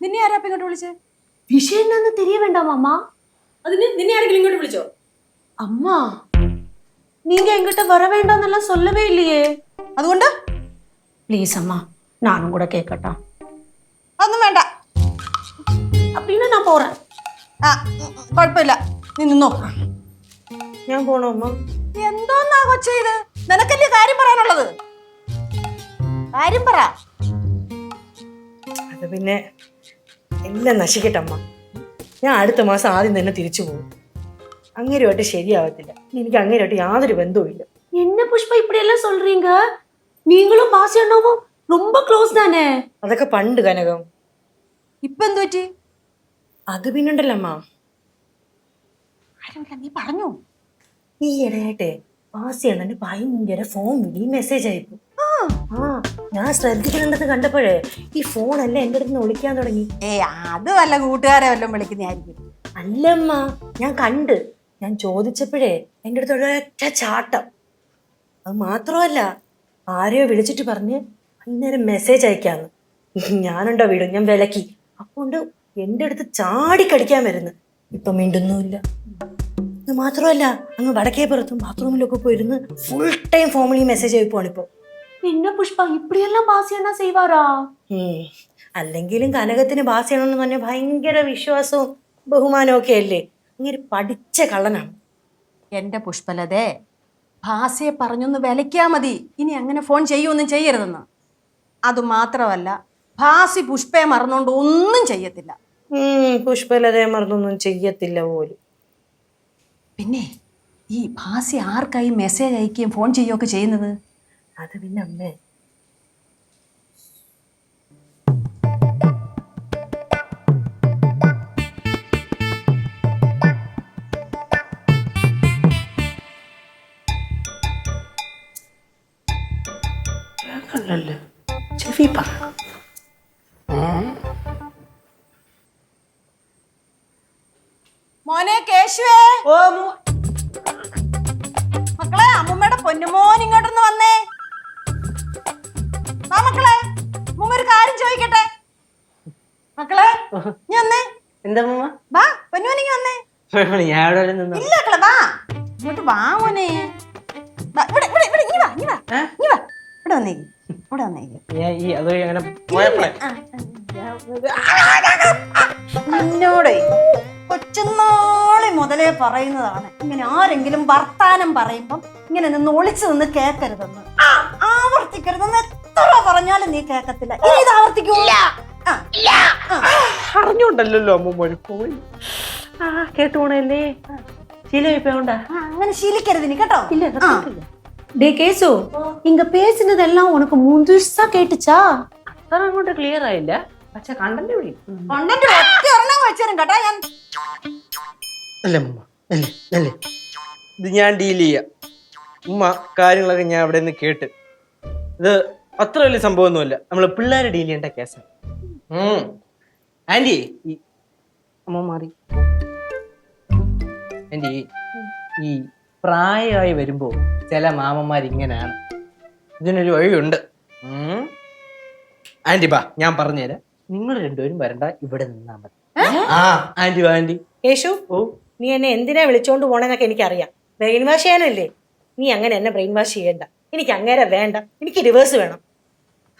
നിന്നെ ആരാ ഇങ്ങോട്ട് വിളിച്ചേ? വിഷയം എന്താന്ന് തിരിയ വേണ്ട അതിന് നിന്നെ ആരെങ്കിലും ഇങ്ങോട്ട് വിളിച്ചോ? അമ്മ നീങ്ക എങ്കിട്ട് വര വേണ്ടെന്നെല്ലാം സൊല്ലവേ ഇല്ലയേ. അതുകൊണ്ട്? പ്ലീസ് അമ്മ ഞാനും കൂടെ കേക്കട്ടാ. അതൊന്നും വേണ്ട. അപ്പീനെ ഞാൻ പോറേ ആ കുഴപ്പമില്ല നീ നിന്നോ ഞാൻ പോണോ അമ്മ? എന്തോന്നാ കൊച്ചേ ഇത്? നിനക്കല്ലേ കാര്യം പറയാനുള്ളത്? കാര്യം പറ. അത് പിന്നെ എല്ലാം നശിക്കട്ടെ അമ്മ ഞാൻ അടുത്ത മാസം ആദ്യം തന്നെ തിരിച്ചു പോകും അങ്ങേരുമായിട്ട് ശരിയാവത്തില്ല എനിക്ക് അങ്ങേരുമായിട്ട് യാതൊരു ബന്ധവുമില്ല என்ன புஷ்பா இப்படி எல்லாம் சொல்றீங்க நீங்களும் பாசி அண்ணாவும் ரொம்ப க்ளோஸ் தானே അതൊക്കെ പണ്ട് കനകം ഇപ്പൊ എന്തു പറ്റി അത് പിന്നുണ്ടല്ലോ അമ്മ കാര്യമില്ല നീ പറഞ്ഞു ഈ ഇടയായിട്ടെ വാസി അണ്ണന് ഭയങ്കര ഫോൺ വിളി മെസ്സേജ് അയക്കും ആ ഞാൻ ശ്രദ്ധിക്കുന്നുണ്ടെന്ന് കണ്ടപ്പോഴേ ഈ ഫോണല്ല എന്റെ അടുത്ത് നിന്ന് വിളിക്കാൻ തുടങ്ങി. ഏ അത് വല്ല കൂട്ടുകാരെ വല്ലതും വിളിക്കുന്നതായിരിക്കും. അല്ലമ്മ ഞാൻ കണ്ട്. ഞാൻ ചോദിച്ചപ്പോഴേ എന്റെ അടുത്ത് ഒരൊറ്റ ചാട്ടം. അത് മാത്രമല്ല ആരെയോ വിളിച്ചിട്ട് പറഞ്ഞ് അന്നേരം മെസ്സേജ് അയക്കാന്ന്. ഞാനുണ്ടോ വീടും ഞാൻ വിലക്കി. അപ്പോണ്ട് എന്റെ അടുത്ത് ചാടിക്കടിക്കാൻ വരുന്നു. ഇപ്പം മിണ്ടുന്നുമില്ല. ഇത് മാത്രമല്ല അങ്ങ് വടക്കേ പുറത്തും ബാത്റൂമിലൊക്കെ പോയിരുന്ന് ഫുൾ ടൈം ഫോമിൽ മെസ്സേജ് അയക്കുവാണ് ഇപ്പോൾ என்ன புஷ்பா இப்படி எல்லாம் பாசி அண்ணா செய்வாரா ഉം. അല്ലെങ്കിലും കനകത്തിന് ബാസിയാണെന്ന് പറഞ്ഞ ഭയങ്കര വിശ്വാസവും ബഹുമാനവും ഒക്കെ അല്ലേ അങ്ങനെ പഠിച്ച കള്ളനാണ് എന്റെ പുഷ്പലതേ ഭാസയെ പറഞ്ഞൊന്ന് വിലയ്ക്കാ മതി ഇനി അങ്ങനെ ഫോൺ ചെയ്യൊന്നും ചെയ്യരുതെന്ന് അത് മാത്രമല്ല ഭാസി പുഷ്പയെ മറന്നുകൊണ്ട് ഒന്നും ചെയ്യത്തില്ല ഉം, പുഷ്പലതയെ മറന്നൊന്നും ചെയ്യത്തില്ല പോലും പിന്നെ ഈ ഭാസി ആർക്കായി മെസ്സേജ് അയക്കുകയും ഫോൺ ചെയ്യുകയൊക്കെ ചെയ്യുന്നത് അത് പിന്നെ അമ്മേ. കേൾക്കണല്ലോ ചെവി പറ. മോനെ കേശുവേ. ഓ മക്കളെ അമ്മൂമ്മയുടെ പൊന്നുമോൻ ഇങ്ങോട്ടൊന്ന് വന്നേ. ഞാൻ അവിടെ വരെ നിന്നു ഇല്ല മക്കളെ വാ. ഇങ്ങോട്ട് വാ മോനെ. വാ, ഇവിടെ ഇവിടെ ഇവിടെ ഇങ്ങി വാ വാ. ഇങ്ങി വാ. ഇവിടെ വന്നേക്ക് ഇവിടെ വന്നേക്ക്. ഞാൻ ഈ അത് അങ്ങനെ പോയപ്പോഴേ നിന്നോടെ കൊച്ചുനാളി മുതലേ പറയുന്നതാണ്. ഇങ്ങനെ ആരെങ്കിലും വർത്താനം പറയുമ്പം ഇങ്ങനെ നിന്ന് ഒളിച്ചു നിന്ന് കേക്കരുതെന്ന്. ആവർത്തിക്കരുതെന്ന് എത്ര പറഞ്ഞാലും നീ കേക്കത്തില്ല. ഇനി ഇത് ആവർത്തിക്കൂല ആ, ആ. അറിഞ്ഞോണ്ടല്ലോ അമ്മ പോയി ആ കേട്ടുപോണല്ലേ ശീലമായിപ്പോണ്ടാ ആ, അങ്ങനെ ശീലിക്കരുത് നീ കേട്ടോ ആ. டே கேசு இங்க பேசினதெல்லாம் உனக்கு முழுசா கேட்டுச்சா അത്ര അങ്ങോട്ട് ക്ലിയർ ആയില്ല പക്ഷെ കണ്ടന്റ് വിളി കൊണ്ടന്റെ ഒറ്റ ഒരെണ്ണം വെച്ചേരും കേട്ടോ ഞാൻ അല്ല ഉമ്മ അല്ലേ അല്ലേ ഇത് ഞാൻ ഡീൽ ചെയ്യാം ഉമ്മ കാര്യങ്ങളൊക്കെ ഞാൻ അവിടെ നിന്ന് കേട്ട് ഇത് അത്ര വലിയ സംഭവമൊന്നുമല്ല നമ്മൾ പിള്ളേരെ ഡീൽ ചെയ്യേണ്ട കേസാണ് ആൻറ്റി ഈ അമ്മ മാറി ആന്റി ഈ പ്രായമായി വരുമ്പോൾ ചില മാമന്മാർ ഇങ്ങനെയാണ് ഇതിനൊരു വഴിയുണ്ട്. ആന്റി ബാ ഞാൻ പറഞ്ഞുതരാം നിങ്ങൾ രണ്ടുപേരും വരണ്ട ഇവിടെ നിന്നാ മതി. ആ ബാ വാ ആന്റി യേശു ഓ. നീ എന്നെ എന്തിനാ വിളിച്ചോണ്ട് പോണെന്നൊക്കെ എനിക്കറിയാം. ബ്രെയിൻ വാഷ് ചെയ്യാനല്ലേ? നീ അങ്ങനെ എന്നെ ബ്രെയിൻ വാഷ് ചെയ്യണ്ട. എനിക്ക് അങ്ങനെ വേണ്ട. എനിക്ക് ഡിവേഴ്സ് വേണം.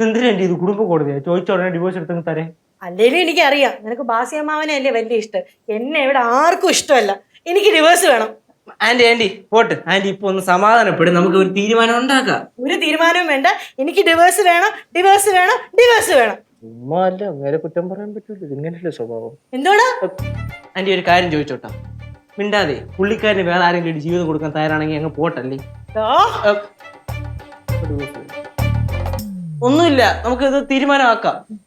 എന്തിനാണ്ടി ഇത് കുടുംബ കോടതിയാ? ചോദിച്ചോടനെ ഡിവോഴ്സ് എടുത്തു തരേ. അല്ലേലും എനിക്കറിയാം. നിനക്ക് ബാസിയമ്മാവനെ അല്ലേ വലിയ ഇഷ്ടം. എന്നെ ഇവിടെ ആർക്കും ഇഷ്ടമല്ല. എനിക്ക് റിവേഴ്സ് വേണം. Aunty aunty pot. ആന്റി ഇപ്പൊ ഒന്ന് സമാധാനപ്പെടും. നമുക്ക് ഒരു തീരുമാനം ഉണ്ടാക്കാം. ഒരു തീരുമാനവും വേണ്ട. എനിക്ക് ഡിവേഴ്സ് വേണം ഡിവേഴ്സ് വേണം ഡിവേഴ്സ് വേണം. ഉമ്മല്ല അങ്ങനെ കുറ്റം പറയാൻ പറ്റില്ല ഇങ്ങനെയല്ലേ സ്വഭാവം? എന്തോടാ ആന്റി ഒരു കാര്യം ചോദിച്ചോട്ടാ. മിണ്ടാതെ പുള്ളിക്കാരന് വേറെ ആരെങ്കിലും ജീവിതം കൊടുക്കാൻ തയ്യാറാണെങ്കിൽ അങ്ങ് പോട്ടല്ലേ. ഒന്നുമില്ല. നമുക്ക് ഇത് തീരുമാനമാക്കാം.